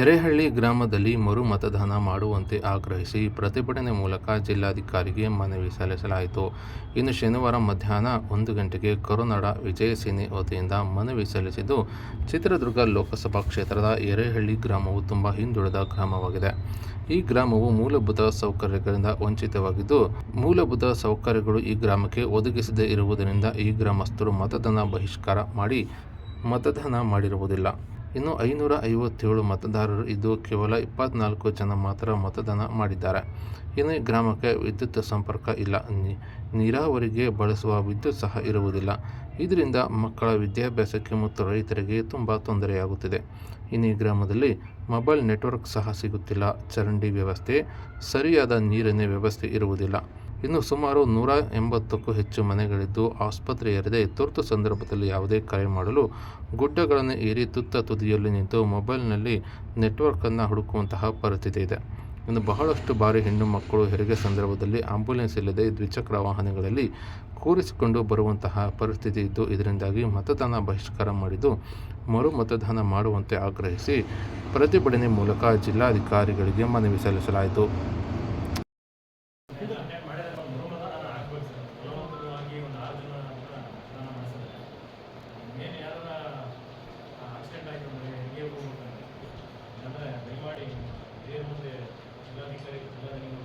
ಎರೇಹಳ್ಳಿ ಗ್ರಾಮದಲ್ಲಿ ಮರು ಮತದಾನ ಮಾಡುವಂತೆ ಆಗ್ರಹಿಸಿ ಪ್ರತಿಭಟನೆ ಮೂಲಕ ಜಿಲ್ಲಾಧಿಕಾರಿಗೆ ಮನವಿ ಸಲ್ಲಿಸಲಾಯಿತು. ಇನ್ನು ಶನಿವಾರ ಮಧ್ಯಾಹ್ನ ಒಂದು ಗಂಟೆಗೆ ಕರುನಾಡ ವಿಜಯಸೇನೆ ವತಿಯಿಂದ ಮನವಿ ಸಲ್ಲಿಸಿದ್ದು, ಚಿತ್ರದುರ್ಗ ಲೋಕಸಭಾ ಕ್ಷೇತ್ರದ ಎರೆಹಳ್ಳಿ ಗ್ರಾಮವು ತುಂಬ ಹಿಂದುಳಿದ ಗ್ರಾಮವಾಗಿದೆ. ಈ ಗ್ರಾಮವು ಮೂಲಭೂತ ಸೌಕರ್ಯಗಳಿಂದ ವಂಚಿತವಾಗಿದ್ದು, ಮೂಲಭೂತ ಸೌಕರ್ಯಗಳು ಈ ಗ್ರಾಮಕ್ಕೆ ಒದಗಿಸದೇ ಇರುವುದರಿಂದ ಈ ಗ್ರಾಮಸ್ಥರು ಮತದಾನ ಬಹಿಷ್ಕಾರ ಮಾಡಿ ಮತದಾನ ಮಾಡಿರುವುದಿಲ್ಲ. ಇನ್ನು ಐನೂರ ಐವತ್ತೇಳು ಮತದಾರರು ಇದ್ದು ಕೇವಲ ಇಪ್ಪತ್ನಾಲ್ಕು ಜನ ಮಾತ್ರ ಮತದಾನ ಮಾಡಿದ್ದಾರೆ. ಇನ್ನು ಗ್ರಾಮಕ್ಕೆ ವಿದ್ಯುತ್ ಸಂಪರ್ಕ ಇಲ್ಲ. ನೀರಾವರಿಗೆ ಬಳಸುವ ವಿದ್ಯುತ್ ಸಹ ಇರುವುದಿಲ್ಲ. ಇದರಿಂದ ಮಕ್ಕಳ ವಿದ್ಯಾಭ್ಯಾಸಕ್ಕೆ ಮತ್ತು ರೈತರಿಗೆ ತುಂಬ ತೊಂದರೆಯಾಗುತ್ತಿದೆ. ಇನ್ನು ಈ ಗ್ರಾಮದಲ್ಲಿ ಮೊಬೈಲ್ ನೆಟ್ವರ್ಕ್ ಸಹ ಸಿಗುತ್ತಿಲ್ಲ. ಚರಂಡಿ ವ್ಯವಸ್ಥೆ, ಸರಿಯಾದ ನೀರಿನ ವ್ಯವಸ್ಥೆ ಇರುವುದಿಲ್ಲ. ಇನ್ನು ಸುಮಾರು ನೂರ ಎಂಬತ್ತಕ್ಕೂ ಹೆಚ್ಚು ಮನೆಗಳಿದ್ದು ಆಸ್ಪತ್ರೆ ಎರದೆ ತುರ್ತು ಸಂದರ್ಭದಲ್ಲಿ ಯಾವುದೇ ಕರೆ ಮಾಡಲು ಗುಡ್ಡಗಳನ್ನು ಏರಿ ತುತ್ತ ತುದಿಯಲ್ಲಿ ನಿಂತು ಮೊಬೈಲ್ನಲ್ಲಿ ನೆಟ್ವರ್ಕನ್ನು ಹುಡುಕುವಂತಹ ಪರಿಸ್ಥಿತಿ ಇದೆ. ಇನ್ನು ಬಹಳಷ್ಟು ಬಾರಿ ಹೆಣ್ಣು ಮಕ್ಕಳು ಹೆರಿಗೆ ಸಂದರ್ಭದಲ್ಲಿ ಆಂಬ್ಯುಲೆನ್ಸ್ ಇಲ್ಲದೆ ದ್ವಿಚಕ್ರ ವಾಹನಗಳಲ್ಲಿ ಕೂರಿಸಿಕೊಂಡು ಬರುವಂತಹ ಪರಿಸ್ಥಿತಿ ಇದ್ದು, ಇದರಿಂದಾಗಿ ಮತದಾನ ಬಹಿಷ್ಕಾರ ಮಾಡಿದ್ದು, ಮರು ಮತದಾನ ಮಾಡುವಂತೆ ಆಗ್ರಹಿಸಿ ಪ್ರತಿಭಟನೆ ಮೂಲಕ ಜಿಲ್ಲಾಧಿಕಾರಿಗಳಿಗೆ ಮನವಿ ಸಲ್ಲಿಸಲಾಯಿತು. ನಾನು ಹಾಕ್ಬೇಕು ಸರ್ ಬಲವಂತವಾಗಿ ಒಂದು ಆರು ಜನ ಸ್ನಾನ ಮಾಡಿಸಿದ್ರೆ ಇನ್ನೇನು ಯಾರನ್ನ ಆಕ್ಸಿಡೆಂಟ್ ಆಯಿತು ಅಂದರೆ ಹೆರಿಗೆ ಹೋಗ್ಬೇಕಂದ್ರೆ ಅಂದರೆ ದಯಮಾಡಿ ಇದೇ ಮುಂದೆ ಜಿಲ್ಲಾಧಿಕಾರಿ ಜಿಲ್ಲಾಧಿಕಾರಿ